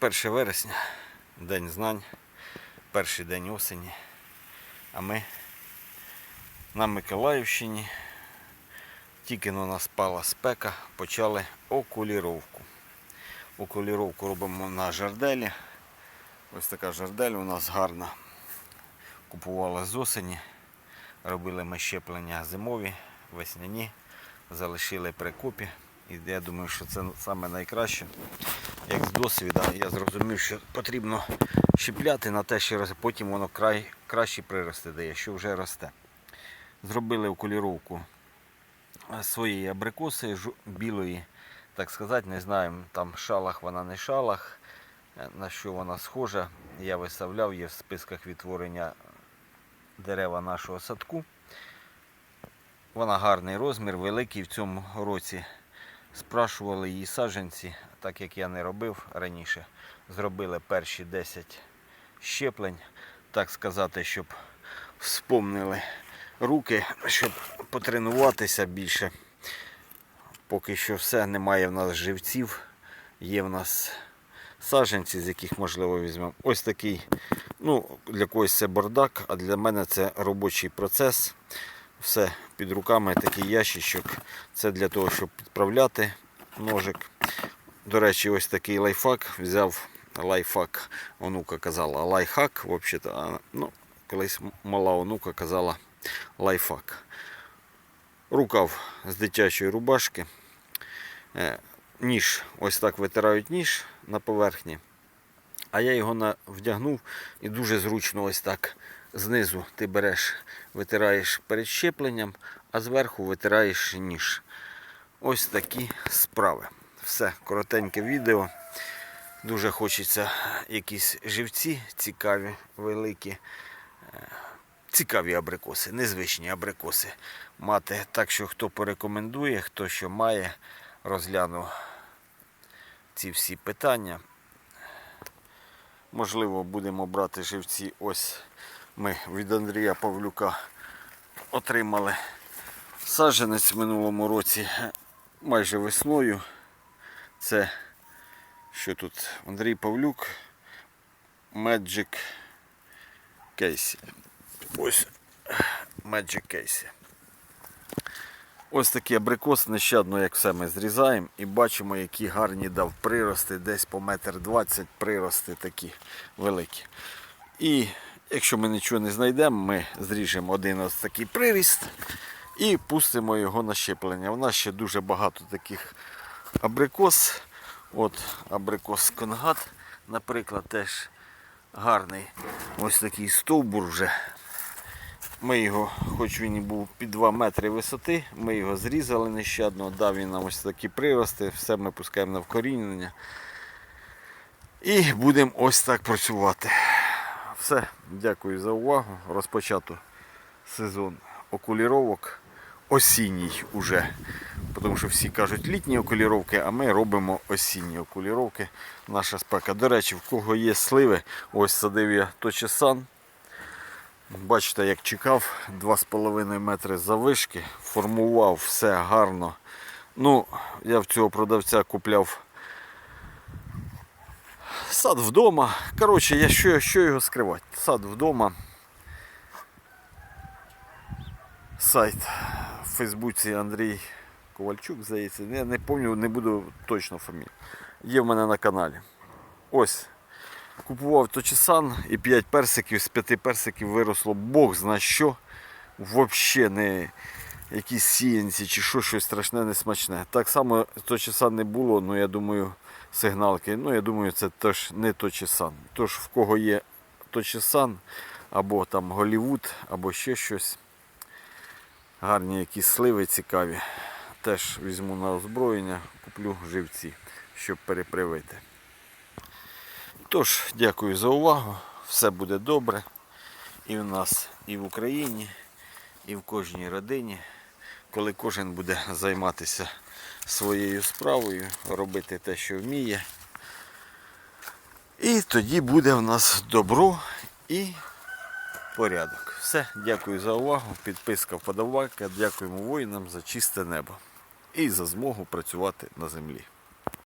1 вересня, День знань, перший день осені. А ми на Миколаївщині, тільки на нас спала спека, почали окуліровку. Окуліровку робимо на жарделі. Ось така жардель у нас гарна. Купувала з осені. Робили ми щеплення зимові, весняні, залишили при купі. І я думаю, що це саме найкраще. Як з досвіду я зрозумів, що потрібно щепляти на те, що потім воно край, кращі прирости дає, що вже росте. Зробили окуліровку своєї абрикоси білої, так сказати, не знаю, там шалах вона не шалах, на що вона схожа. Я виставляв її в списках відтворення дерева нашого садку. Вона гарний розмір, великий в цьому році. Спрашували її саджанці, так як я не робив раніше. Зробили перші 10 щеплень, так сказати, щоб вспомнили руки, щоб потренуватися більше. Поки що все, немає в нас живців, є в нас саджанці, з яких можливо візьмемо. Ось такий, ну, для когось це бардак, а для мене це робочий процес. Все під руками такий ящичок. Це для того, щоб підправляти ножик. До речі, ось такий лайфхак взяв. Лайфхак, онука казала лайфхак, взагалі-то, ну, колись мала онука казала лайфхак. Рукав з дитячої рубашки. Е, Ніж, ось так витирають ніж на поверхні. А я його вдягнув і дуже зручно ось так знизу ти береш, витираєш перед щепленням, а зверху витираєш ніж. Ось такі справи. Все, коротеньке відео. Дуже хочеться якісь живці цікаві, великі. е, Цікаві абрикоси, незвичні абрикоси мати. Так що хто порекомендує, хто що має, розгляну ці всі питання. Можливо, будемо брати живці. Ось ми від Андрія Павлюка отримали саджанець в минулому році майже весною. Це що тут? Андрій Павлюк Magic Casey. Ось Magic Casey. Ось такий абрикос нещадно, як все ми зрізаємо і бачимо, які гарні дав прирости, десь по метр двадцять прирости такі великі. І якщо ми нічого не знайдемо, ми зріжемо один ось такий приріст і пустимо його на щеплення. У нас ще дуже багато таких абрикос. От абрикос конгат, наприклад, теж гарний. Ось такий стовбур вже. Ми його, хоч він і був під 2 метри висоти, ми його зрізали нещадно, дав він нам ось такі прирости, все ми пускаємо на вкорінення. І будемо ось так працювати. Все, дякую за увагу. Розпочато сезон окуліровок. Осінній уже. Тому що всі кажуть літні окуліровки, а ми робимо осінні окуліровки. Наша спека. До речі, в кого є сливи, ось садив я точесан. Бачите, як чекав 2,5 метри завишки, формував все гарно. Ну, я в цього продавця купляв сад вдома. Коротше, я що, що його скривати? Сад вдома. Сайт в Фейсбуці Андрій Ковальчук, здається. Я не пам'ятаю, не буду точно фамілію. Є в мене на каналі. Ось. Купував точесан і 5 персиків, з 5 персиків виросло Бог зна що. Взагалі не якісь сіянці чи що, щось страшне, несмачне. Так само точесан не було, ну я думаю, сигналки. Ну, я думаю, це теж не точесан. Тож в кого є точесан, або там Голівуд, або ще щось. Гарні якісь сливи цікаві. Теж візьму на озброєння, куплю живці, щоб перепривити. Тож, дякую за увагу. Все буде добре. І в нас, і в Україні, і в кожній родині, коли кожен буде займатися своєю справою, робити те, що вміє. І тоді буде в нас добро і порядок. Все, дякую за увагу. Підписка, вподобайка. Дякуємо воїнам за чисте небо і за змогу працювати на землі.